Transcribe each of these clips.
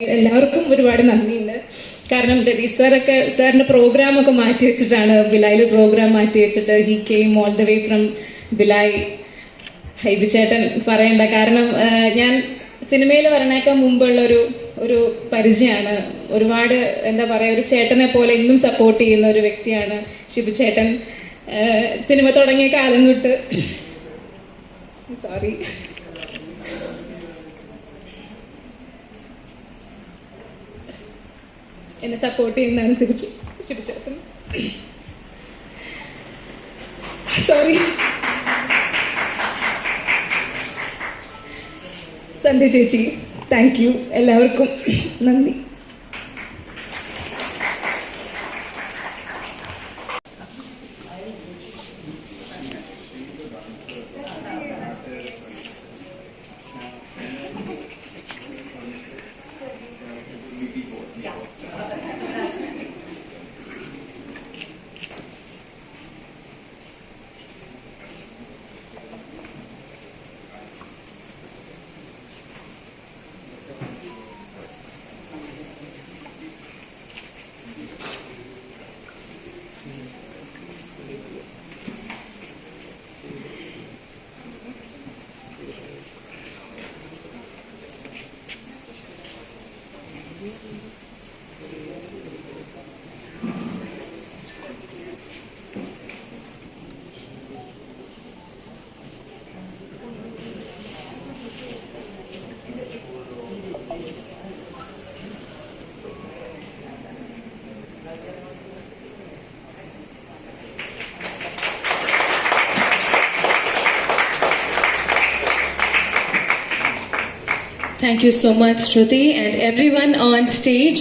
എല്ലാവർക്കും ഒരുപാട് നന്ദിയുണ്ട്. കാരണം രതീഷ് സാറൊക്കെ സാറിന്റെ പ്രോഗ്രാമൊക്കെ മാറ്റി വെച്ചിട്ടാണ് ബിലായിൽ പ്രോഗ്രാം മാറ്റി വെച്ചിട്ട് he came all the way from Bhilai. Hibi ചേട്ടൻ പറയണ്ട. കാരണം ഞാൻ സിനിമയിൽ വരണേക്കാൾ മുമ്പുള്ള ഒരു ഒരു പരിചയമാണ് ഒരുപാട് എന്താ പറയുക ഒരു ചേട്ടനെ പോലെ ഇന്നും സപ്പോർട്ട് ചെയ്യുന്ന ഒരു വ്യക്തിയാണ് ഷിബു ചേട്ടൻ. സിനിമ തുടങ്ങിയ കാലം തൊട്ട് സോറി എന്നെ സപ്പോർട്ട് ചെയ്യുന്ന അനുസരിച്ച് ഷിബിച്ചേട്ടൻ സോറി സന്ധ്യ ചേച്ചി താങ്ക് യു എല്ലാവർക്കും നന്ദി. so much, Shruti, and everyone on stage.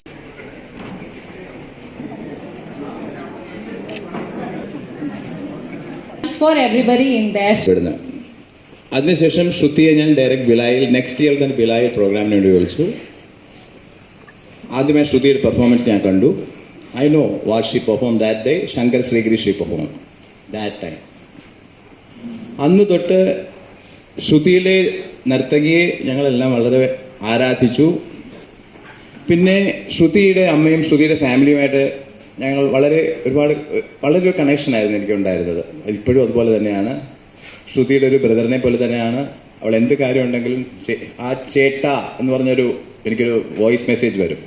For everybody in there. അതിനുശേഷം ശ്രുതിയെ ഞാൻ ഡയറക്റ്റ് ബിലായിൽ നെക്സ്റ്റ് ഇയർ തന്നെ ബിലായിൽ പ്രോഗ്രാമിന് വേണ്ടി വിളിച്ചു ആദ്യമേ ശ്രുതിയുടെ പെർഫോമൻസ് ഞാൻ കണ്ടു I know what she perform that day Shankar Srigiri she perform that time അന്ന് തൊട്ട് ശ്രുതിയിലെ നർത്തകിയെ ഞങ്ങളെല്ലാം വളരെ ആരാധിച്ചു. പിന്നെ ശ്രുതിയുടെ അമ്മയും ശ്രുതിയുടെ ഫാമിലിയുമായിട്ട് ഞങ്ങൾ വളരെ ഒരുപാട് വളരെ ഒരു കണക്ഷൻ ആയിരുന്നു എനിക്ക് ഉണ്ടായിരുന്നത് ഇപ്പോഴും അതുപോലെ തന്നെയാണ്. ശ്രുതിയുടെ ഒരു ബ്രദറിനെ പോലെ തന്നെയാണ്. അവൾ എന്ത് കാര്യം ഉണ്ടെങ്കിലും ആ ചേട്ട എന്ന് പറഞ്ഞൊരു എനിക്കൊരു വോയിസ് മെസ്സേജ് വരും.